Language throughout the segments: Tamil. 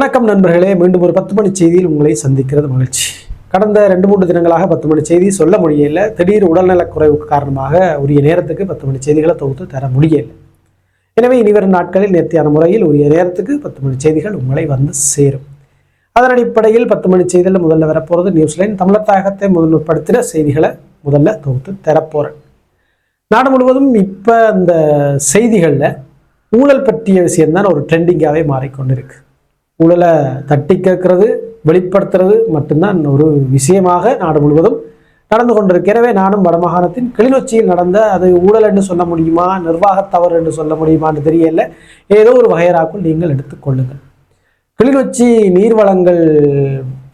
வணக்கம் நண்பர்களே மீண்டும் ஒரு பத்து மணி செய்தியில் உங்களை சந்திக்கிறது மகிழ்ச்சி. கடந்த ரெண்டு மூன்று தினங்களாக பத்து மணி செய்தி சொல்ல முடியல. திடீர் உடல்நலக் குறைவுக்கு காரணமாக உரிய நேரத்துக்கு பத்து மணி செய்திகளை தொகுத்து தர முடியல. எனவே இனிவரும் நாட்களில் நேர்த்தியான முறையில் உரிய நேரத்துக்கு பத்து மணி செய்திகள் உங்களை வந்து சேரும். அதன் அடிப்படையில் பத்து மணி செய்தியில் முதல்ல வரப்போகிறது நியூஸ்லைன் தமிழர் தாயகத்தை செய்திகளை முதல்ல தொகுத்து தரப்போகிறேன் நாடு முழுவதும் இப்போ அந்த செய்திகளில் ஊழல் பற்றிய விஷயம்தான் ஒரு ட்ரெண்டிங்காகவே மாறிக்கொண்டிருக்கு. ஊழலை தட்டி கேட்கறது வெளிப்படுத்துறது மட்டும்தான் ஒரு விஷயமாக நாடு முழுவதும் நடந்து கொண்டிருக்கு. எனவே நானும் வடமாகாணத்தின் கிளிநொச்சியில் நடந்த அது ஊழல் என்று சொல்ல முடியுமா நிர்வாகத் தவறு என்று சொல்ல முடியுமான்னு தெரியல. ஏதோ ஒரு வகையராக்குள் நீங்கள் எடுத்துக்கொள்ளுங்கள் கிளிநொச்சி நீர்வளங்கள்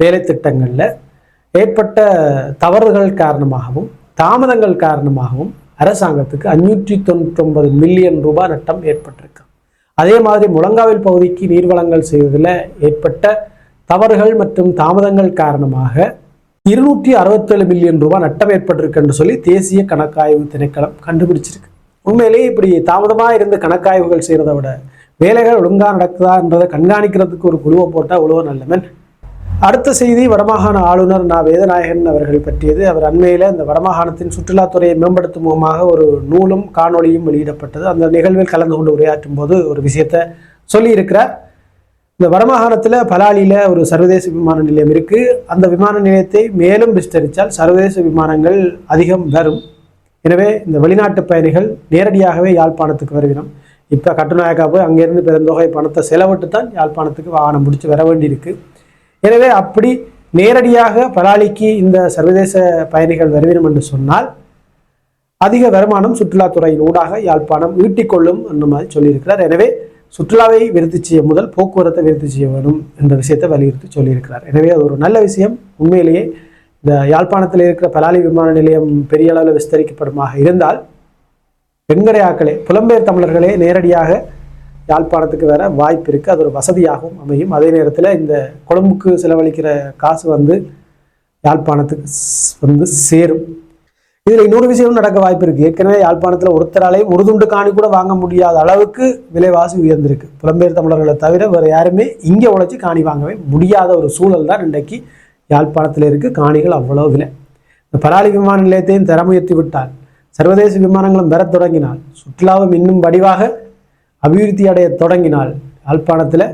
வேலை திட்டங்களில் ஏற்பட்ட தவறுகள் காரணமாகவும் தாமதங்கள் காரணமாகவும் அரசாங்கத்துக்கு அஞ்சூற்றி தொண்ணூற்றொன்பது மில்லியன் ரூபாய் நட்டம் ஏற்பட்டிருக்கு. அதே மாதிரி முழங்காவில் பகுதிக்கு நீர்வளங்கள் செய்வதில் ஏற்பட்ட தவறுகள் மற்றும் தாமதங்கள் காரணமாக இருநூற்றி அறுபத்தேழு மில்லியன் ரூபாய் நட்டம் ஏற்பட்டிருக்கு என்று சொல்லி தேசிய கணக்காய்வு திணைக்களம் கண்டுபிடிச்சிருக்கு. உண்மையிலேயே இப்படி தாமதமாக இருந்து கணக்காய்வுகள் செய்கிறத விட வேலைகள் ஒழுங்காக நடக்குதான்றதை கண்காணிக்கிறதுக்கு ஒரு குழுவை போட்டால் அவ்வளோ நல்லவன் அடுத்த செய்தி வடமாகாண ஆளுநர் நா. வேதநாயகன் அவர்கள் பற்றியது. அவர் அண்மையில் இந்த வடமாகாணத்தின் சுற்றுலாத்துறையை மேம்படுத்தும் முகமாக ஒரு நூலும் காணொளியும் வெளியிடப்பட்டது. அந்த நிகழ்வில் கலந்து கொண்டு உரையாற்றும் போது ஒரு விஷயத்தை சொல்லியிருக்கிறார். இந்த வடமாகாணத்தில் பலாலியில் ஒரு சர்வதேச விமான நிலையம் இருக்குது அந்த விமான நிலையத்தை மேலும் விஸ்தரித்தால் சர்வதேச விமானங்கள் அதிகம் வரும். எனவே இந்த வெளிநாட்டு பயணிகள் நேரடியாகவே யாழ்ப்பாணத்துக்கு வருகிறோம். இப்போ கட்டுநாயக்கா போய் அங்கேருந்து பெருந்தொகை பணத்தை செலவிட்டு தான் யாழ்ப்பாணத்துக்கு வாகனம் பிடிச்சி வர வேண்டியிருக்கு. எனவே அப்படி நேரடியாக பலாலிக்கு இந்த சர்வதேச பயணிகள் வருவினம் என்று சொன்னால் அதிக வருமானம் சுற்றுலாத்துறையின் ஊடாக யாழ்ப்பாணம் ஈட்டிக்கொள்ளும் அந்த மாதிரி சொல்லியிருக்கிறார். எனவே சுற்றுலாவை விருத்தி செய்ய முதல் போக்குவரத்தை விருத்தி செய்ய வேணும் என்ற விஷயத்தை வலியுறுத்தி சொல்லியிருக்கிறார். எனவே அது ஒரு நல்ல விஷயம். உண்மையிலேயே இந்த யாழ்ப்பாணத்தில் இருக்கிற பலாலி விமான நிலையம் பெரிய அளவில் விஸ்தரிக்கப்படுமாக இருந்தால் வெங்கடையாக்களே புலம்பெயர் தமிழர்களே நேரடியாக யாழ்ப்பாணத்துக்கு வர வாய்ப்பு இருக்குது அது ஒரு வசதியாகவும் அமையும். அதே நேரத்தில் இந்த கொழும்புக்கு செலவழிக்கிற காசு வந்து யாழ்ப்பாணத்துக்கு வந்து சேரும். இதில் இன்னொரு விஷயமும் நடக்க வாய்ப்பு இருக்குது ஏற்கனவே யாழ்ப்பாணத்தில் ஒருத்தராலையும் உருதுண்டு காணி கூட வாங்க முடியாத அளவுக்கு விலைவாசி உயர்ந்திருக்கு. புலம்பெயர் தமிழர்களை தவிர வேறு யாருமே இங்கே உழைச்சி காணி வாங்கவே முடியாத ஒரு சூழல் தான் இன்றைக்கு யாழ்ப்பாணத்தில் இருக்குது காணிகள் அவ்வளோ விலை. இந்த பராளி விமான நிலையத்தையும் தரமுயர்த்தி விட்டால் சர்வதேச விமானங்களும் பெறத் தொடங்கினால் சுற்றுலாவும் இன்னும் வடிவாக அபிவிருத்தி அடைய தொடங்கினால் யாழ்ப்பாணத்தில்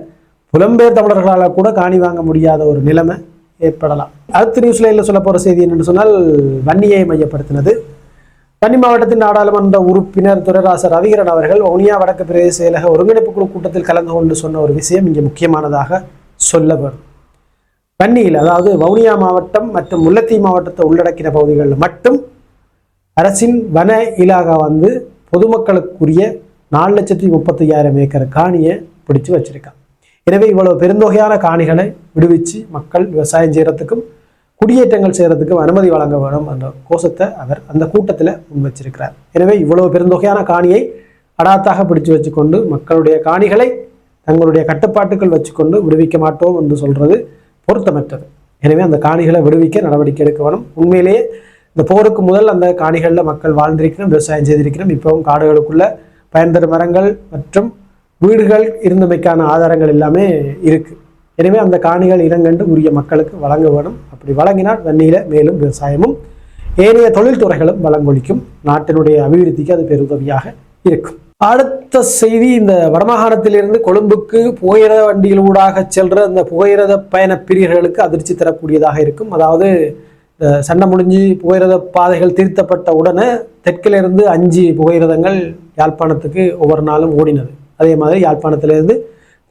புலம்பெயர் தமிழர்களால் கூட காணி வாங்க முடியாத ஒரு நிலைமை ஏற்படலாம். அடுத்த நியூஸ்ல இல்லை சொல்ல போகிற செய்தி என்னென்னு சொன்னால் வன்னியை மையப்படுத்தினது. வன்னி மாவட்டத்தின் நாடாளுமன்ற உறுப்பினர் துரராச ரவிகரன் அவர்கள் வவுனியா வடக்கு பிரதேச செயலக ஒருங்கிணைப்பு குழு கூட்டத்தில் கலந்து கொண்டு சொன்ன ஒரு விஷயம் இங்கே முக்கியமானதாக சொல்ல வேணும் வன்னியில் அதாவது வவுனியா மாவட்டம் மற்றும் முல்லைத்தீவு மாவட்டத்தை உள்ளடக்கின பகுதிகளில் மட்டும் அரசின் வன இலாகா வந்து பொதுமக்களுக்குரிய நாலு லட்சத்தி முப்பத்தி ஐயாயிரம் ஏக்கர் காணியை பிடிச்சு வச்சிருக்கான். எனவே இவ்வளவு பெருந்தொகையான காணிகளை விடுவிச்சு மக்கள் விவசாயம் செய்கிறதுக்கும் குடியேற்றங்கள் செய்கிறதுக்கும் அனுமதி வழங்க வேணும் என்ற கோஷத்தை அவர் அந்த கூட்டத்தில் முன் வச்சிருக்கிறார் எனவே இவ்வளவு பெருந்தொகையான காணியை அடாத்தாக பிடிச்சு வச்சுக்கொண்டு மக்களுடைய காணிகளை தங்களுடைய கட்டுப்பாட்டுக்குள் வச்சுக்கொண்டு விடுவிக்க மாட்டோம் என்று சொல்கிறது பொருத்தமற்றது. எனவே அந்த காணிகளை விடுவிக்க நடவடிக்கை எடுக்க வேணும். உண்மையிலேயே இந்த போருக்கு முதல் அந்த காணிகளில் மக்கள் வாழ்ந்திருக்கிறோம் விவசாயம் செய்திருக்கிறோம். இப்போவும் காடுகளுக்குள்ள பயன்தரும் மரங்கள் மற்றும் வீடுகள் இருந்தமைக்கான ஆதாரங்கள் எல்லாமே இருக்கு. எனவே அந்த காணிகள் இனங்கண்டு உரிய மக்களுக்கு வழங்க வேணும் அப்படி வழங்கினால் வன்னியில் மேலும் விவசாயமும் ஏனைய தொழில்துறைகளும் வளங்கொழிக்கும். நாட்டினுடைய அபிவிருத்திக்கு அது பெருதவியாக இருக்கும். அடுத்த செய்தி இந்த வடமாகாணத்திலிருந்து கொழும்புக்கு புகையிரத வண்டிகள் ஊடாக செல்ற அந்த புகையிரத பயண பிரியர்களுக்கு அதிர்ச்சி தரக்கூடியதாக இருக்கும். அதாவது இந்த சண்டை முடிஞ்சு புகையிரத பாதைகள் திருத்தப்பட்ட உடனே தெற்கிலிருந்து அஞ்சு புகையிரதங்கள் யாழ்ப்பாணத்துக்கு ஒவ்வொரு நாளும் ஓடினது. அதே மாதிரி யாழ்ப்பாணத்திலிருந்து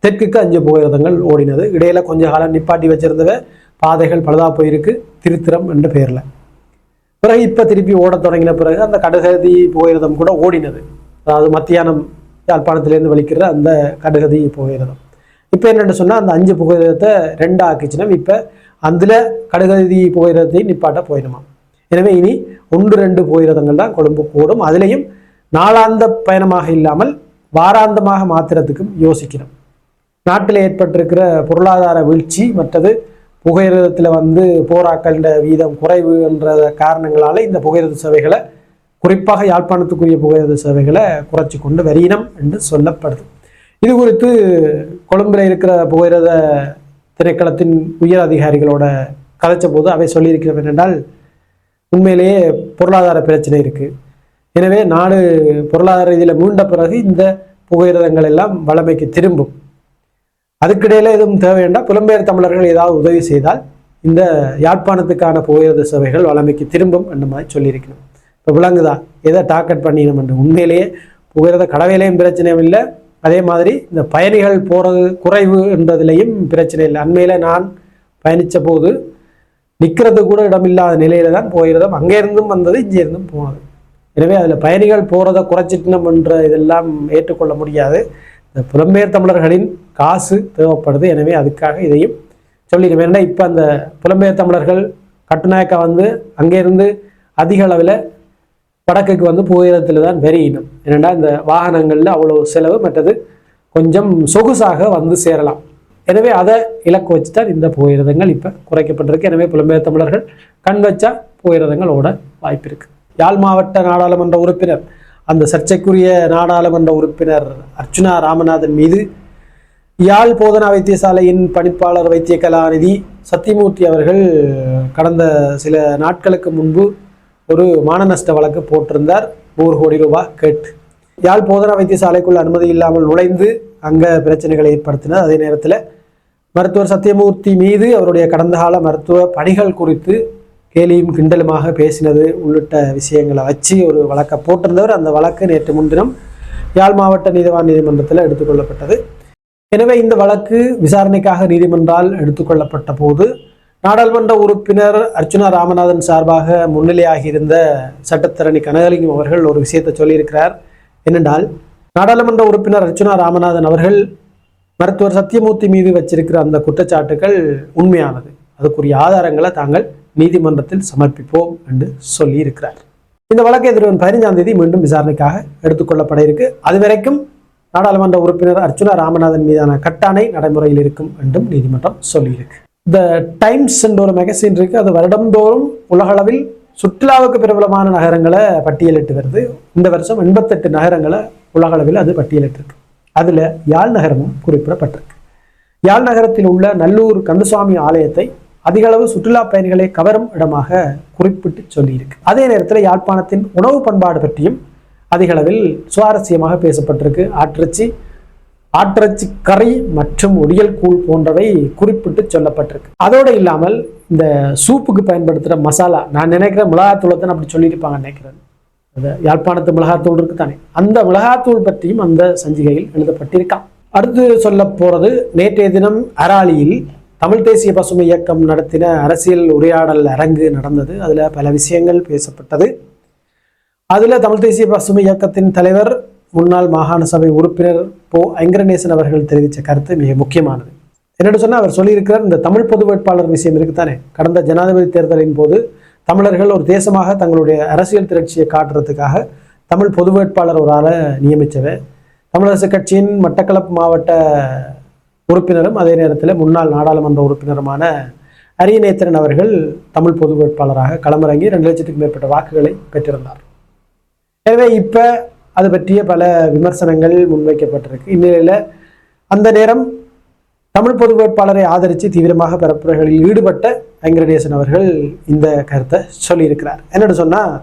தெற்குக்கு அஞ்சு புகையிரதங்கள் ஓடினது. இடையில கொஞ்ச காலம் நிப்பாட்டி வச்சிருந்தவ பாதைகள் பழுதா போயிருக்கு திருத்திரம் என்ற பெயர்ல பிறகு இப்போ திருப்பி ஓடத் தொடங்கின பிறகு அந்த கடுகதி புகையிரதம் கூட ஓடினது. அதாவது மத்தியானம் யாழ்ப்பாணத்திலேருந்து வலிக்கிற அந்த கடுகதி புகையிரதம். இப்போ என்னென்னு சொன்னால் அந்த அஞ்சு புகையிரதத்தை ரெண்டு ஆக்கிச்சினம் இப்போ அதில் கடுகதி புகையிரதத்தை நிப்பாட்ட போயிடுமா எனவே இனி ஒன்று ரெண்டு புகையிரதங்கள் தான் கொழும்பு கூடும் அதுலேயும் நாளாந்த பயணமாக இல்லாமல் வாராந்தமாக மாத்திரத்துக்கும் யோசிக்கணும் நாட்டில் ஏற்பட்டிருக்கிற பொருளாதார வீழ்ச்சி மற்றது புகையிரதத்தில் வந்து போராக்களின் வீதம் குறைவு என்ற காரணங்களால இந்த புகையிரத சேவைகளை குறிப்பாக யாழ்ப்பாணத்துக்குரிய புகையிரத சேவைகளை குறைச்சி கொண்டு வரியினம் என்று சொல்லப்படுது. இது குறித்து கொழும்பில் இருக்கிற புகையிரத திரைக்களத்தின் உயர் அதிகாரிகளோட கதைச்ச போது அவை சொல்லியிருக்கிறது என்னென்றால் உண்மையிலேயே பொருளாதார பிரச்சனை இருக்குது எனவே நாடு பொருளாதார ரீதியில் மீண்ட பிறகு இந்த புகையிரதங்கள் எல்லாம் வளமைக்கு திரும்பும். அதுக்கிடையில் எதுவும் தேவையண்டா புலம்பெயர் தமிழர்கள் ஏதாவது உதவி செய்தால் இந்த யாழ்ப்பாணத்துக்கான புகையிரத சேவைகள் வளமைக்கு திரும்பும் என்ற மாதிரி சொல்லியிருக்கணும். இப்போ விளங்குதா? எதை டார்கெட் பண்ணிடணும் என்று. உண்மையிலேயே புகையிரத கடவையிலையும் பிரச்சனையும் இல்லை. அதே மாதிரி இந்த பயணிகள் போகிறது குறைவு என்பதிலையும் பிரச்சனை இல்லை. அண்மையில் நான் பயணித்த போது நிற்கிறது கூட இடமில்லாத நிலையில தான் போகிறதும் அங்கே இருந்தும் வந்தது இங்கே இருந்தும் போனது. எனவே அதில் பயணிகள் போகிறத குறைச்சிட்டணும் என்ற இதெல்லாம் ஏற்றுக்கொள்ள முடியாது. இந்த புலம்பெயர் தமிழர்களின் காசு தேவைப்படுது. எனவே அதுக்காக இதையும் சொல்லிடுவேன் ஏன்னா இப்போ அந்த புலம்பெயர் தமிழர்கள் கட்டுநாயக்கா வந்து அங்கேருந்து அதிக அளவில் வடக்குக்கு வந்து புகையிரத்தில் தான் வெறியினம் ஏன்னா இந்த வாகனங்களில் அவ்வளோ செலவு மற்றது கொஞ்சம் சொகுசாக வந்து சேரலாம். எனவே அதை இலக்கு வச்சு தான் இந்த புகையிரதங்கள் இப்போ குறைக்கப்பட்டிருக்கு. எனவே புலம்பெயர் தமிழர்கள் கண் வச்சா புகையிரதங்கள் ஓட வாய்ப்பு இருக்குது யாழ் மாவட்ட நாடாளுமன்ற உறுப்பினர் அந்த சர்ச்சைக்குரிய நாடாளுமன்ற உறுப்பினர் அர்ச்சுனா ராமநாதன் மீது யாழ் போதனா வைத்தியசாலையின் பணிப்பாளர் வைத்திய கலாநிதி சத்தியமூர்த்தி அவர்கள் கடந்த சில நாட்களுக்கு முன்பு ஒரு மானநஷ்ட வழக்கு போட்டிருந்தார். நூறு கோடி ரூபாய் கேட்டு. யாழ் போதனா வைத்தியசாலைக்குள் அனுமதி இல்லாமல் நுழைந்து அங்கே பிரச்சனைகளை ஏற்படுத்தினார். அதே நேரத்தில் மருத்துவர் சத்தியமூர்த்தி மீது அவருடைய கடந்த கால மருத்துவ பணிகள் குறித்து கேலியும் கிண்டலுமாக பேசினது உள்ளிட்ட விஷயங்களை வச்சு ஒரு வழக்கை போட்டிருந்தவர். அந்த வழக்கு நேற்று முன்தினம் யாழ் மாவட்ட நீதிவான் நீதிமன்றத்தில் எடுத்துக்கொள்ளப்பட்டது எனவே இந்த வழக்கு விசாரணைக்காக நீதிமன்றால் எடுத்துக்கொள்ளப்பட்ட போது நாடாளுமன்ற உறுப்பினர் அர்ச்சுனா ராமநாதன் சார்பாக முன்னிலையாகியிருந்த சட்டத்தரணி கனகலிங்கம் அவர்கள் ஒரு விஷயத்தை சொல்லியிருக்கிறார். என்னென்றால் நாடாளுமன்ற உறுப்பினர் அர்ச்சுனா ராமநாதன் அவர்கள் மருத்துவர் சத்தியமூர்த்தி மீது வச்சிருக்கிற அந்த குற்றச்சாட்டுகள் உண்மையானது. அதுக்குரிய ஆதாரங்களை தாங்கள் நீதிமன்றத்தில் சமர்ப்பிப்போம் என்று சொல்லியிருக்கிறார். இந்த வழக்கு எதிர்வரும் பதினைஞ்சாம் தேதி மீண்டும் விசாரணைக்காக எடுத்துக்கொள்ளப்பட இருக்கு. அது வரைக்கும் நாடாளுமன்ற உறுப்பினர் அர்ச்சுனா ராமநாதன் மீதான கட்டாணை நடைமுறையில் இருக்கும் என்றும் நீதிமன்றம் சொல்லியிருக்கு. த டைம்ஸ் என்ற ஒரு மேகசின் இருக்கு. அது வருடந்தோறும் உலகளவில் சுற்றுலாவுக்கு பிரபலமான நகரங்களை பட்டியலிட்டு வருது. இந்த வருஷம் எண்பத்தெட்டு நகரங்களை உலகளவில் அது பட்டியலிட்டிருக்கு. அதில் யாழ் நகரமும் குறிப்பிடப்பட்டிருக்கு. யாழ் நகரத்தில் உள்ள நல்லூர் கந்தசுவாமி ஆலயத்தை அதிகளவு சுற்றுலா பயணிகளை கவரும் இடமாக குறிப்பிட்டு சொல்லியிருக்கு. அதே நேரத்தில் யாழ்ப்பாணத்தின் உணவு பண்பாடு பற்றியும் அதிகளவில் சுவாரஸ்யமாக பேசப்பட்டிருக்கு. ஆட்டிறைச்சி ஆட்டிறைச்சி கறி மற்றும் ஒடியல் கூழ் போன்றவை குறிப்பிட்டு சொல்லப்பட்டிருக்கு. அதோடு இல்லாமல் இந்த சூப்புக்கு பயன்படுத்துகிற மசாலா நான் நினைக்கிறேன் மிளகாத்தூளை தான் அப்படி சொல்லியிருப்பாங்க நினைக்கிறேன். அந்த யாழ்ப்பாணத்து மிளகாத்தூள் இருக்கு தானே அந்த மிளகாத்தூள் பற்றியும் அந்த சஞ்சிகையில் எழுதப்பட்டிருக்கான் அடுத்து சொல்ல போறது நேற்றைய தினம் அராலியில் தமிழ் தேசிய பசுமை இயக்கம் நடத்தின அரசியல் உரையாடல் அரங்கு நடந்தது. அதில் பல விஷயங்கள் பேசப்பட்டது. அதில் தமிழ் தேசிய பசுமை இயக்கத்தின் தலைவர் முன்னாள் மாகாண சபை உறுப்பினர் போ ஐங்கரநேசன் அவர்கள் தெரிவித்த கருத்து மிக முக்கியமானது. என்னென்னு சொன்னால் அவர் சொல்லியிருக்கிறார் இந்த தமிழ் பொது வேட்பாளர் விஷயம் இருக்குதானே? கடந்த ஜனாதிபதி தேர்தலின் போது தமிழர்கள் ஒரு தேசமாக தங்களுடைய அரசியல் திரட்சியை காட்டுறதுக்காக தமிழ் பொது வேட்பாளர் ஒரு ஆளை நியமித்தவர் தமிழரசு கட்சியின் மட்டக்களப்பு மாவட்ட உறுப்பினரும் அதே நேரத்தில் முன்னாள் நாடாளுமன்ற உறுப்பினருமான அரியநேத்திரன் அவர்கள் தமிழ் பொது வேட்பாளராக களமிறங்கி ரெண்டு லட்சத்துக்கு மேற்பட்ட வாக்குகளை பெற்றிருந்தார். எனவே இப்போ அது பற்றிய பல விமர்சனங்கள் முன்வைக்கப்பட்டிருக்கு. இந்நிலையில் அந்த நேரம் தமிழ் பொது வேட்பாளரை ஆதரித்து தீவிரமாக பரப்புரைகளில் ஈடுபட்ட வெங்கடேசன் அவர்கள் இந்த கருத்தை சொல்லியிருக்கிறார். என்னென்னு சொன்னால்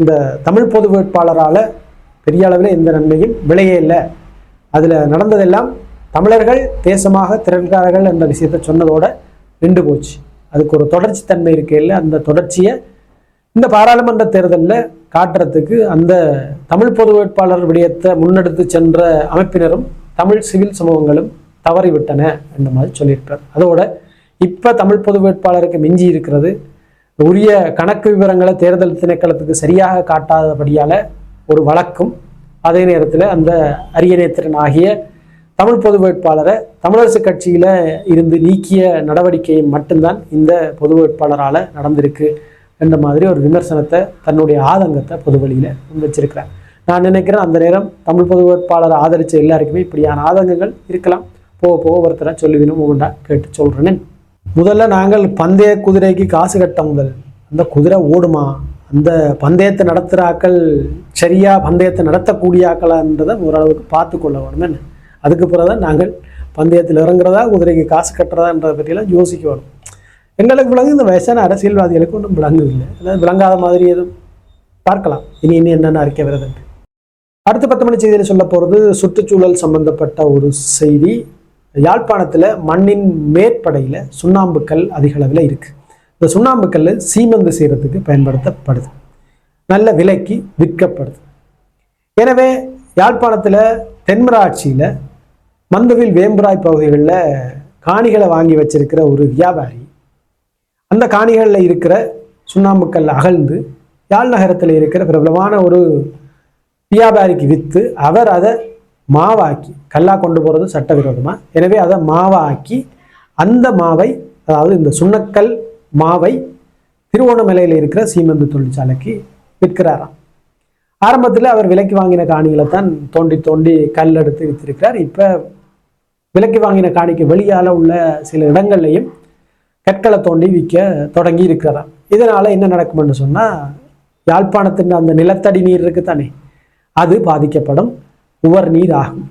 இந்த தமிழ் பொது வேட்பாளரால் பெரிய அளவில் எந்த நன்மையும் விளையே இல்லை. அதில் நடந்ததெல்லாம் தமிழர்கள் தேசமாக திறன்காரர்கள் என்ற விஷயத்தை சொன்னதோடு நின்று போச்சு. அதுக்கு ஒரு தொடர்ச்சி தன்மை இருக்கையில் அந்த தொடர்ச்சியை இந்த பாராளுமன்ற தேர்தலில் காட்டுறதுக்கு அந்த தமிழ் பொது வேட்பாளர் விடயத்தை முன்னெடுத்து சென்ற அமைப்பினரும் தமிழ் சிவில் சமூகங்களும் தவறிவிட்டன என்ற மாதிரி சொல்லியிருக்கிறார். அதோட இப்போ தமிழ் பொது வேட்பாளருக்கு மிஞ்சி இருக்கிறது. உரிய கணக்கு விவரங்களை தேர்தல் திணைக்களத்துக்கு சரியாக காட்டாதபடியால் ஒரு வழக்கும் அதே நேரத்தில் அந்த அரியநேத்திரன் ஆகிய தமிழ் பொது வேட்பாளரை தமிழரசு கட்சியில் இருந்து நீக்கிய நடவடிக்கையும் மட்டும்தான் இந்த பொது வேட்பாளரால் நடந்திருக்கு. என்ற மாதிரி ஒரு விமர்சனத்தை தன்னுடைய ஆதங்கத்தை பொதுவெளியில் வச்சிருக்கிறார் நான் நினைக்கிறேன் அந்த நேரம் தமிழ் பொது வேட்பாளரை ஆதரித்த எல்லாருக்குமே இப்படியான ஆதங்கங்கள் இருக்கலாம். போக போக ஒருத்தரை சொல்லுவினும் உண்டா கேட்டு சொல்கிறேன்னு முதல்ல நாங்கள் பந்தய குதிரைக்கு காசு கட்ட முதல். அந்த குதிரை ஓடுமா? அந்த பந்தயத்தை நடத்துகிறாக்கள் சரியாக பந்தயத்தை நடத்தக்கூடிய ஆக்களான்றதை ஓரளவுக்கு பார்த்து கொள்ள வேணும் என்ன அதுக்கு பிறகு தான் நாங்கள் பந்தயத்தில் இறங்குறதா குதிரைக்கு காசு கட்டுறதான்றதை பற்றியெல்லாம் யோசிக்க வேணும். எங்களுக்கு விளங்கு இந்த வயசான அரசியல்வாதிகளுக்கு ஒன்றும் விளங்கு இல்லை அதாவது விளங்காத மாதிரி எதுவும் பார்க்கலாம். இனி இனி என்னென்ன அறிக்கை வருதுன்ட்டு அடுத்த பத்து மணி செய்தியில் சொல்ல போகிறது சுற்றுச்சூழல் சம்பந்தப்பட்ட ஒரு செய்தி. யாழ்ப்பாணத்தில் மண்ணின் மேற்படையில் சுண்ணாம்புக்கல் அதிக அளவில் இருக்குது இந்த சுண்ணாம்புக்கல் சீமந்து செய்கிறதுக்கு பயன்படுத்தப்படுது. நல்ல விலைக்கு விற்கப்படுது. எனவே யாழ்ப்பாணத்தில் தென்மராட்சியில் மந்தவில் வேம்புராய் பகுதிகளில் காணிகளை வாங்கி வச்சிருக்கிற ஒரு வியாபாரி அந்த காணிகளில் இருக்கிற சுண்ணாம்புக்கல் அகழ்ந்து யாழ் நகரத்தில் இருக்கிற பிரபலமான ஒரு வியாபாரிக்கு விற்று அவர் அதை மாவாக்கி கல்லா கொண்டு போகிறது சட்டவிரோதமாக எனவே அதை மாவாக்கி அந்த மாவை அதாவது இந்த சுண்ணக்கல் மாவை திருவோணமலையில் இருக்கிற சீமெந்து தொழிற்சாலைக்கு விற்கிறாராம். ஆரம்பத்தில் அவர் விலைக்கு வாங்கின காணிகளை தான் தோண்டி தோண்டி கல் எடுத்து விற்றிருக்கிறார் இப்போ விலைக்கு வாங்கின காணிக்கு வெளியால் உள்ள சில இடங்கள்லையும் கற்களை தோண்டி விற்க தொடங்கி இருக்கிறாராம் இதனால் என்ன நடக்கும்னு சொன்னால் யாழ்ப்பாணத்தின் அந்த நிலத்தடி நீர் இருக்கு தானே அது பாதிக்கப்படும் உவர் நீர் ஆகும்.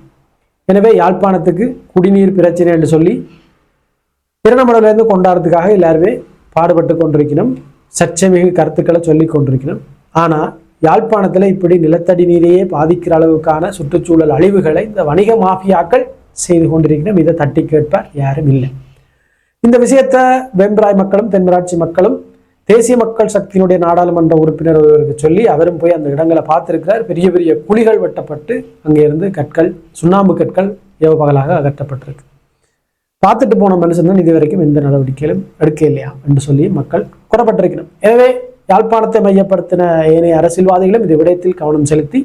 எனவே யாழ்ப்பாணத்துக்கு குடிநீர் பிரச்சனை என்று சொல்லி திருநமலையிலேருந்து கொண்டாடுறதுக்காக எல்லாருமே பாடுபட்டு கொண்டிருக்கணும் சர்ச்சைமிகு கருத்துக்களை சொல்லி கொண்டிருக்கணும். ஆனால் யாழ்ப்பாணத்தில் இப்படி நிலத்தடி நீரையே பாதிக்கிற அளவுக்கான சுற்றுச்சூழல் அழிவுகளை இந்த வணிக மாஃபியாக்கள் செய்து கொண்டிருக்கணும் இதை தட்டி கேட்பார் யாரும் இல்லை. இந்த விஷயத்தை வெம்பராய் மக்களும் தென்மராட்சி மக்களும் தேசிய மக்கள் சக்தியினுடைய நாடாளுமன்ற உறுப்பினர் ஒருவருக்கு சொல்லி அவரும் போய் அந்த இடங்களை பார்த்துருக்கிறார். பெரிய பெரிய குழிகள் வெட்டப்பட்டு அங்கே இருந்து கற்கள் சுண்ணாம்பு கற்கள் ஏவப்பகலாக அகற்றப்பட்டிருக்கு. பார்த்துட்டு போன மனுஷன் தான் இதுவரைக்கும் எந்த நடவடிக்கையிலும் எடுக்க இல்லையா என்று சொல்லி மக்கள் கூறப்பட்டிருக்கணும். எனவே யாழ்ப்பாணத்தை மையப்படுத்தின ஏனைய அரசியல்வாதிகளும் இது விடயத்தில் கவனம் செலுத்தி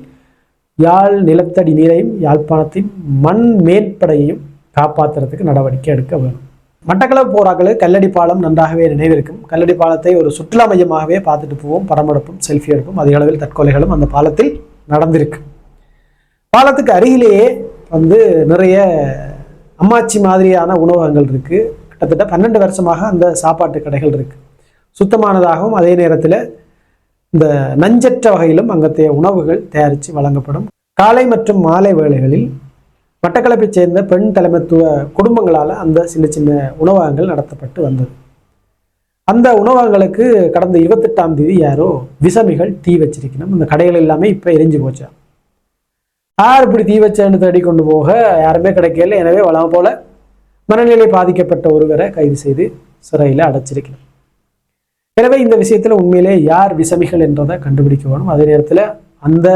யாழ் நிலத்தடி நீரையும் யாழ்ப்பாணத்தின் மண் மேற்படையையும் காப்பாற்றுறதுக்கு நடவடிக்கை எடுக்க வேணும் மட்டக்களப்பு போராக்களுக்கு கல்லடி பாலம் நன்றாகவே நினைவிருக்கும். கல்லடி பாலத்தை ஒரு சுற்றுலா மையமாகவே பார்த்துட்டு போவோம். படம் எடுப்போம் செல்ஃபி எடுப்போம் அதிக அளவில் தற்கொலைகளும் அந்த பாலத்தில் நடந்திருக்கு. பாலத்துக்கு அருகிலேயே வந்து நிறைய அம்மாச்சி மாதிரியான உணவகங்கள் இருக்கு. கிட்டத்தட்ட பன்னெண்டு வருஷமாக அந்த சாப்பாட்டு கடைகள் இருக்கு. சுத்தமானதாகவும் அதே நேரத்தில் இந்த நஞ்சற்ற வகையிலும் அங்கத்தைய உணவுகள் தயாரித்து வழங்கப்படும். காலை மற்றும் மாலை வேளைகளில் மட்டக்களப்பைச் சேர்ந்த பெண் தலைமைத்துவ குடும்பங்களால் அந்த சின்ன சின்ன உணவகங்கள் நடத்தப்பட்டு வந்தது. அந்த உணவகங்களுக்கு கடந்த இருபத்தெட்டாம் தேதி யாரோ விசமிகள் தீ வச்சிருக்கணும். அந்த கடைகள் எல்லாமே இப்போ எரிஞ்சு போச்சு? யார் இப்படி தீ வச்சேன்னு தேடி கொண்டு போக? யாருமே கிடைக்கல. எனவே வளம் போல மனநிலை பாதிக்கப்பட்ட ஒருவரை கைது செய்து சிறையில் அடைச்சிருக்கணும். எனவே இந்த விஷயத்தில் உண்மையிலே யார் விசமிகள் என்றதை கண்டுபிடிக்க வேணும். அதே நேரத்தில் அந்த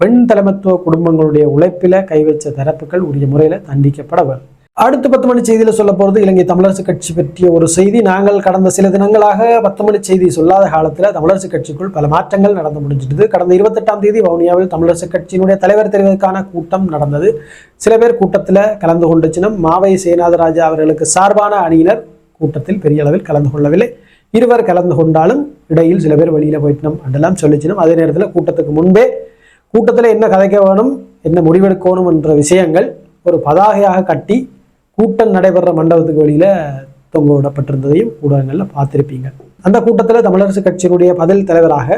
பெண் தலைமத்துவ குடும்பங்களுடைய உழைப்பில கை வச்ச தரப்புகள் உரிய முறையில் தண்டிக்கப்பட வேண்டும். அடுத்த பத்து மணி செய்தியில் சொல்ல போகிறது இலங்கை தமிழரசு கட்சி பற்றிய ஒரு செய்தி. நாங்கள் கடந்த சில தினங்களாக பத்து மணி செய்தி சொல்லாத காலத்தில் தமிழரசு கட்சிக்குள் பல மாற்றங்கள் நடந்து முடிஞ்சிட்டது. கடந்த இருபத்தெட்டாம் தேதி வவுனியாவில் தமிழரசு கட்சியினுடைய தலைவர் தெரிவதற்கான கூட்டம் நடந்தது. சில பேர் கூட்டத்தில் கலந்து கொண்டுச்சினம் மாவை சேனாதராஜா அவர்களுக்கு சார்பான அணியினர் கூட்டத்தில் பெரிய அளவில் கலந்து கொள்ளவில்லை. இருவர் கலந்து கொண்டாலும் இடையில் சில பேர் வெளியில் போயிட்டோம் அதெல்லாம் சொல்லிச்சினும் அதே நேரத்தில் கூட்டத்துக்கு முன்பே கூட்டத்தில் என்ன கதைக்க வேணும் என்ன முடிவெடுக்கணும் என்ற விஷயங்கள் ஒரு பதாகையாக கட்டி கூட்டம் நடைபெற மண்டபத்துக்கு வெளியில் தொங்க விடப்பட்டிருந்ததையும் ஊடகங்களில் பார்த்துருப்பீங்க. அந்த கூட்டத்தில் தமிழரசு கட்சியினுடைய பதில் தலைவராக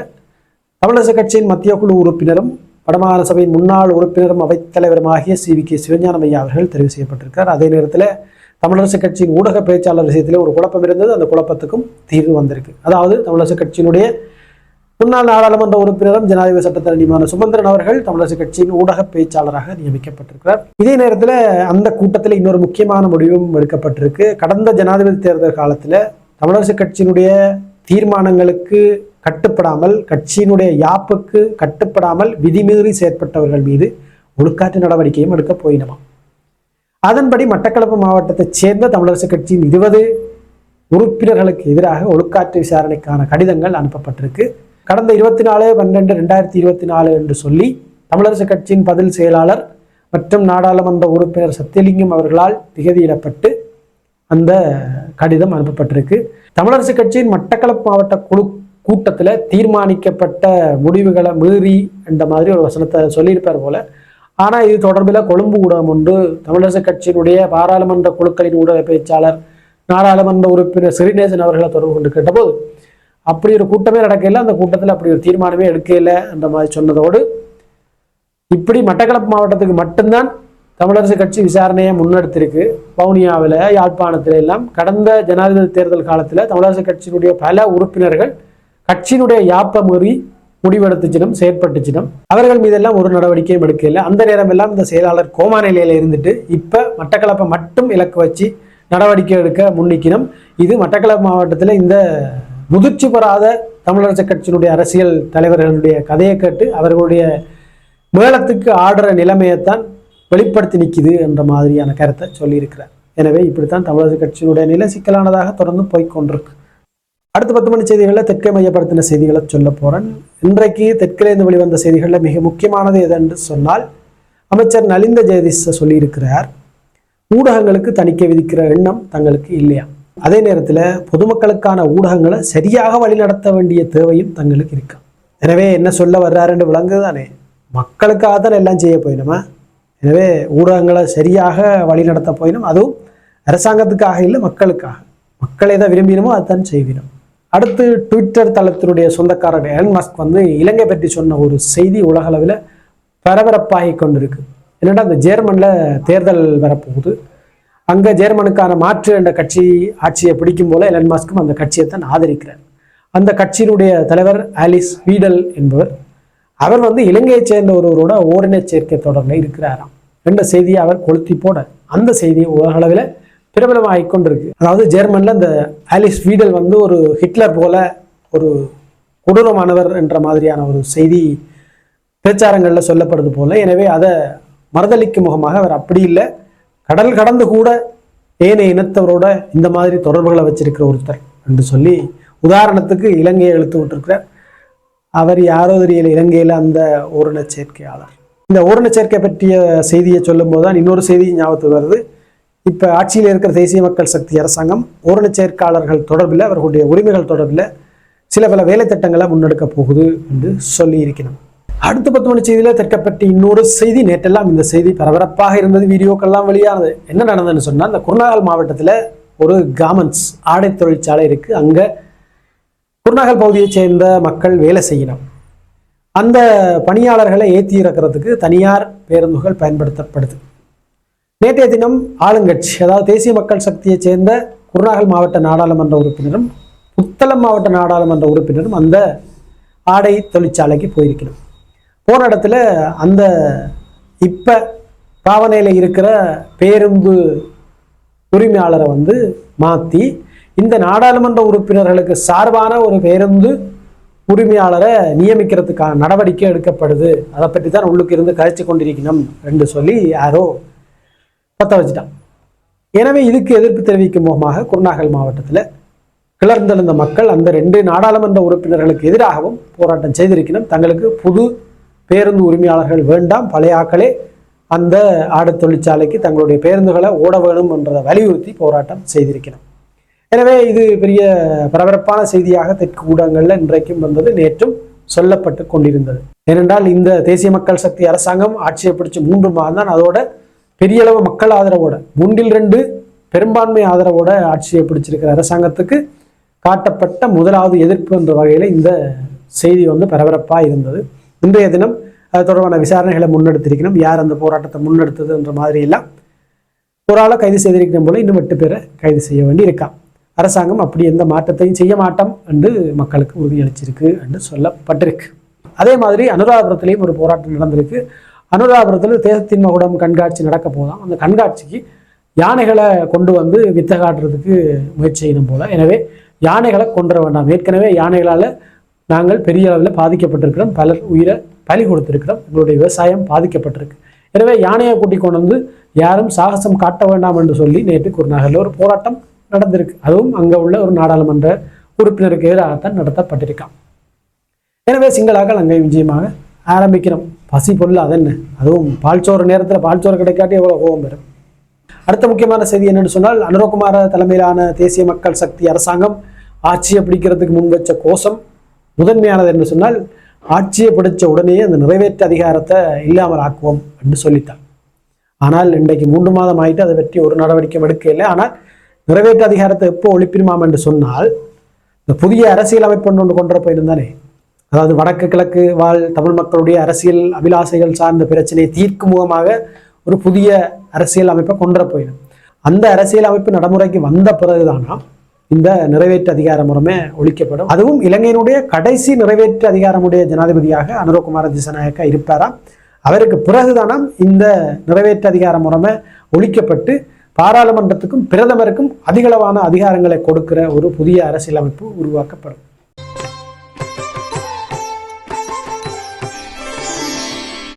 தமிழரசு கட்சியின் மத்திய குழு உறுப்பினரும் வடமாகாண சபையின் முன்னாள் உறுப்பினரும் அவைத்தலைவருமாகிய சி வி கே சிவஞானம் ஐயா அவர்கள் தெரிவு செய்யப்பட்டிருக்கார். அதே நேரத்தில் தமிழரசு கட்சியின் ஊடக பேச்சாளர் விஷயத்தில் ஒரு குழப்பம் இருந்தது. அந்த குழப்பத்துக்கும் தீர்வு வந்திருக்கு. அதாவது தமிழரசு கட்சியினுடைய முன்னாள் நாடாளுமன்ற உறுப்பினரும் ஜனாதிபதி சட்டத்தரணியுமான சுமந்திரன் அவர்கள் தமிழரசு கட்சியின் ஊடக பேச்சாளராக நியமிக்கப்பட்டிருக்கிறார். இதே நேரத்தில் அந்த கூட்டத்தில் இன்னொரு முக்கியமான முடிவும் எடுக்கப்பட்டிருக்கு. கடந்த ஜனாதிபதி தேர்தல் காலத்தில் தமிழரசு கட்சியினுடைய தீர்மானங்களுக்கு கட்டுப்படாமல் கட்சியினுடைய யாப்புக்கு கட்டுப்படாமல் விதிமீறி செயற்பட்டவர்கள் மீது ஒழுக்காற்று நடவடிக்கையும் எடுக்க போயினமாம். அதன்படி மட்டக்களப்பு மாவட்டத்தைச் சேர்ந்த தமிழரசு கட்சியின் இருபது உறுப்பினர்களுக்கு எதிராக ஒழுக்காற்று விசாரணைக்கான கடிதங்கள் அனுப்பப்பட்டிருக்கு. கடந்த இருபத்தி நாலு பன்னெண்டு ரெண்டாயிரத்தி இருபத்தி நாலு என்று சொல்லி தமிழரசு கட்சியின் பதில் செயலாளர் மற்றும் நாடாளுமன்ற உறுப்பினர் சத்தியலிங்கம் அவர்களால் திகதியிடப்பட்டு அந்த கடிதம் அனுப்பப்பட்டிருக்கு. தமிழரசு கட்சியின் மட்டக்களப்பு மாவட்ட குழு கூட்டத்தில் தீர்மானிக்கப்பட்ட முடிவுகளை மீறி என்ற மாதிரி ஒரு வசனத்தை சொல்லியிருப்பார் போல. ஆனால் இது தொடர்பில் கொழும்பு ஊடகம் ஒன்று தமிழரசு கட்சியினுடைய பாராளுமன்ற குழுக்களின் ஊடக பேச்சாளர் நாடாளுமன்ற உறுப்பினர் சிறிநேசன் அவர்களை தொடர்பு கொண்டு கேட்டபோது அப்படி ஒரு கூட்டமே நடக்கல. அந்த கூட்டத்தில் அப்படி ஒரு தீர்மானமே எடுக்கல என்ற மாதிரி சொன்னதோடு இப்படி மட்டக்களப்பு மாவட்டத்துக்கு மட்டும்தான் தமிழரசு கட்சி விசாரணையை முன்னெடுத்திருக்கு. வவுனியாவில் யாழ்ப்பாணத்தில் எல்லாம் கடந்த ஜனாதிபதி தேர்தல் காலத்தில் தமிழரசு கட்சியினுடைய பல உறுப்பினர்கள் கட்சியினுடைய யாப்ப மீறி முடிவெடுத்துச்சிடம் செயற்பட்டுச்சிடம் அவர்கள் மீதெல்லாம் ஒரு நடவடிக்கையும் எடுக்கல. அந்த நேரம் எல்லாம் இந்த செயலாளர் கோமா நிலையில் இருந்துட்டு இப்போ மட்டக்களப்பை மட்டும் இலக்கு வச்சு நடவடிக்கை எடுக்க முன்னிக்கணும் இது மட்டக்களப்பு மாவட்டத்தில் இந்த முதிர்ச்சி பெறாத தமிழரசு கட்சியினுடைய அரசியல் தலைவர்களுடைய கதையை கேட்டு அவர்களுடைய மேளத்துக்கு ஆடுற நிலைமையைத்தான் வெளிப்படுத்தி நிற்கிது என்ற மாதிரியான கருத்தை சொல்லியிருக்கிறார். எனவே இப்படித்தான் தமிழரசு கட்சியினுடைய நிலை சிக்கலானதாக தொடர்ந்து போய்கொண்டிருக்கு அடுத்த பத்து மணி செய்திகளில் தெற்கை மையப்படுத்தின செய்திகளை சொல்ல போகிறேன் இன்றைக்கு தெற்கிலேருந்து வெளிவந்த செய்திகளில் மிக முக்கியமானது எதென்று சொன்னால் அமைச்சர் நலிந்த ஜெயதீஷ சொல்லியிருக்கிறார் ஊடகங்களுக்கு தணிக்கை விதிக்கிற எண்ணம் தங்களுக்கு இல்லையா? அதே நேரத்தில் பொதுமக்களுக்கான ஊடகங்களை சரியாக வழிநடத்த வேண்டிய தேவையும் தங்களுக்கு இருக்கு. எனவே என்ன சொல்ல வர்றாருன்னு விளங்குதானே மக்களுக்காக தான் எல்லாம் செய்ய போயிடுமா? எனவே ஊடகங்களை சரியாக வழிநடத்த போயினும் அதுவும் அரசாங்கத்துக்காக இல்லை மக்களுக்காக. மக்கள் எதை விரும்பினமோ அதுதான் செய்வினோம் அடுத்து ட்விட்டர் தளத்தினுடைய சொந்தக்காரர் எலன் மஸ்க் வந்து இலங்கை பற்றி சொன்ன ஒரு செய்தி உலகளவில் பரபரப்பாகி கொண்டிருக்கு. என்னென்னா அந்த ஜேர்மனில் தேர்தல் வரப்போகுது? அங்கே ஜெர்மனுக்கான மாற்று என்ற கட்சி ஆட்சியை பிடிக்கும் போல எலன் மாஸ்க்கும் அந்த கட்சியை தான் ஆதரிக்கிறார். அந்த கட்சியினுடைய தலைவர் ஆலிஸ் வீடல் என்பவர் அவர் வந்து இலங்கையைச் சேர்ந்த ஒருவரோட ஓரின சேர்க்கை தொடரில் இருக்கிறாராம். என்ற செய்தியை அவர் கொளுத்தி போட அந்த செய்தி உலகளவில் பிரபலமாக கொண்டிருக்கு. அதாவது ஜெர்மனில் இந்த ஆலிஸ் வீடல் வந்து ஒரு ஹிட்லர் போல ஒரு கொடூரமானவர் என்ற மாதிரியான ஒரு செய்தி பிரச்சாரங்களில் சொல்லப்படுது போல. எனவே அதை மறுதளிக்கும் முகமாக அவர் அப்படி இல்லை. கடல் கடந்து கூட ஏனைய இனத்தவரோட இந்த மாதிரி தொடர்புகளை வச்சிருக்கிற ஒருத்தர் என்று சொல்லி உதாரணத்துக்கு இலங்கையை எழுத்து விட்டுருக்கிறார். அவர் யாரோ தெரியல இலங்கையில் அந்த ஓரண சேர்க்கையாளர் இந்த ஓரண சேர்க்கை பற்றிய செய்தியை சொல்லும்போது தான் இன்னொரு செய்தி ஞாபகத்துக்கு வருது. இப்போ ஆட்சியில் இருக்கிற தேசிய மக்கள் சக்தி அரசாங்கம் ஓரண சேர்க்கையாளர்கள் தொடர்பில் அவர்களுடைய உரிமைகள் தொடர்பில் சில பல வேலை திட்டங்களை முன்னெடுக்க போகுது என்று சொல்லி இருக்கிறோம். அடுத்த பத்து மணி செய்தியில் தெற்கப்பட்டி இன்னொரு செய்தி. நேற்றெல்லாம் இந்த செய்தி பரபரப்பாக இருந்தது. வீடியோக்கெல்லாம் வெளியானது. என்ன நடந்ததுன்னு சொன்னால் இந்த குருநாகல் மாவட்டத்தில் ஒரு கார்மெண்ட்ஸ் ஆடை தொழிற்சாலை இருக்கு. அங்கே குருநாகல் பகுதியைச் சேர்ந்த மக்கள் வேலை செய்யணும். அந்த பணியாளர்களை ஏற்றி இறக்கிறதுக்கு தனியார் பேருந்துகள் பயன்படுத்தப்படுது. நேற்றைய தினம் ஆளுங்கட்சி அதாவது தேசிய மக்கள் சக்தியைச் சேர்ந்த குருநாகல் மாவட்ட நாடாளுமன்ற உறுப்பினரும் புத்தளம் மாவட்ட நாடாளுமன்ற உறுப்பினரும் அந்த ஆடை தொழிற்சாலைக்கு போயிருக்கணும் போன இடத்துல அந்த இப்போ பாவனையில் இருக்கிற பேருந்து உரிமையாளரை வந்து மாற்றி இந்த நாடாளுமன்ற உறுப்பினர்களுக்கு சார்பான ஒரு பேருந்து உரிமையாளரை நியமிக்கிறதுக்கான நடவடிக்கை எடுக்கப்படுது. அதை பற்றி தான் உள்ளுக்கு இருந்து கழிச்சு கொண்டிருக்கணும் என்று சொல்லி யாரோ பற்ற வச்சுட்டான். எனவே இதுக்கு எதிர்ப்பு தெரிவிக்கும் முகமாக குருநாகல் மாவட்டத்தில் கிளர்ந்தெழுந்த மக்கள் அந்த ரெண்டு நாடாளுமன்ற உறுப்பினர்களுக்கு எதிராகவும் போராட்டம் செய்திருக்கணும். தங்களுக்கு புது பேருந்து உரிமையாளர்கள் வேண்டாம் பழைய ஆக்களே அந்த ஆடு தொழிற்சாலைக்கு தங்களுடைய பேருந்துகளை ஓட வேணும் என்றதை வலியுறுத்தி போராட்டம் செய்திருக்கிறோம். எனவே இது பெரிய பரபரப்பான செய்தியாக தெற்கு ஊடகங்களில் இன்றைக்கும் வந்தது நேற்றும் சொல்லப்பட்டு கொண்டிருந்தது. ஏனென்றால் இந்த தேசிய மக்கள் சக்தி அரசாங்கம் ஆட்சியை பிடிச்சி மூன்று மாதம் தான் அதோட பெரிய அளவு மக்கள் ஆதரவோட மூன்றில் ரெண்டு பெரும்பான்மை ஆதரவோட ஆட்சியை பிடிச்சிருக்கிற அரசாங்கத்துக்கு காட்டப்பட்ட முதலாவது எதிர்ப்பு என்ற வகையில் இந்த செய்தி வந்து பரபரப்பாக இருந்தது. இன்றைய தினம் அது தொடர்பான விசாரணைகளை முன்னெடுத்திருக்கணும். யார் அந்த போராட்டத்தை முன்னெடுத்தது என்ற மாதிரி எல்லாம் ஒரு ஆளை கைது செய்திருக்கணும் போல இன்னும் எட்டு பேரை கைது செய்ய வேண்டி இருக்கான் அரசாங்கம் அப்படி எந்த மாற்றத்தையும் செய்ய மாட்டோம் என்று மக்களுக்கு உறுதியளிச்சிருக்கு என்று சொல்லப்பட்டிருக்கு. அதே மாதிரி அனுராதபுரத்திலையும் ஒரு போராட்டம் நடந்திருக்கு. அனுராதபுரத்தில் தேசத்தின் மகுடம் கண்காட்சி நடக்க போதாம் அந்த கண்காட்சிக்கு யானைகளை கொண்டு வந்து வித்த காட்டுறதுக்கு முயற்சி செய்யணும் போல. எனவே யானைகளை கொண்டுட வேண்டாம். ஏற்கனவே யானைகளால் நாங்கள் பெரிய அளவில் பாதிக்கப்பட்டிருக்கிறோம். பலர் உயிரை பலி கொடுத்திருக்கிறோம். எங்களுடைய விவசாயம் பாதிக்கப்பட்டிருக்கு. எனவே யானையை கூட்டி கொண்டு வந்து யாரும் சாகசம் காட்ட வேண்டாம் என்று சொல்லி நேற்று குருநகரில் ஒரு போராட்டம் நடந்திருக்கு. அதுவும் அங்கே உள்ள ஒரு நாடாளுமன்ற உறுப்பினருக்கு எதிராகத்தான் நடத்தப்பட்டிருக்கான் எனவே சிங்களாக்கள் அங்கே விஜயமாக ஆரம்பிக்கிறோம். பசி பொருள் அதென்ன அதுவும் பால்சோறு நேரத்தில் பால்சோறு கிடைக்காட்டி எவ்வளோ கோபம் பெறும் அடுத்த முக்கியமான செய்தி என்னென்னு சொன்னால் அனுரகுமார தலைமையிலான தேசிய மக்கள் சக்தி அரசாங்கம் ஆட்சியை பிடிக்கிறதுக்கு முன் வச்ச கோஷம். முதன்மையானது என்று சொன்னால் ஆட்சியை பிடிச்ச உடனே அந்த நிறைவேற்று அதிகாரத்தை இல்லாமல் ஆக்குவோம் என்று சொல்லித்தான். ஆனால் இன்றைக்கு மூன்று மாதம் ஆயிட்டு அதை பற்றி ஒரு நடவடிக்கை எடுக்கவில்லை. ஆனால் நிறைவேற்று அதிகாரத்தை எப்போ ஒழிப்பினுமாம் என்று சொன்னால் இந்த புதிய அரசியல் அமைப்பு ஒன்று கொண்டு போயிருந்தானே. அதாவது வடக்கு கிழக்கு வாழ் தமிழ் மக்களுடைய அரசியல் அபிலாசைகள் சார்ந்த பிரச்சனையை தீர்க்கும் முகமாக ஒரு புதிய அரசியல் அமைப்பை கொண்டு போயிடும் அந்த அரசியல் அமைப்பு நடைமுறைக்கு வந்த பிறகுதானா இந்த நிறைவேற்று அதிகார முறைமை ஒழிக்கப்படும். அதுவும் இலங்கையினுடைய கடைசி நிறைவேற்று அதிகாரமுடைய ஜனாதிபதியாக அனுரகுமார திசநாயக்கா இருப்பாராம் அவருக்கு பிறகுதானாம் இந்த நிறைவேற்று அதிகார முறைமை ஒழிக்கப்பட்டு பாராளுமன்றத்துக்கும் பிரதமருக்கும் அதிகளவான அதிகாரங்களை கொடுக்கிற ஒரு புதிய அரசியலமைப்பு உருவாக்கப்படும்.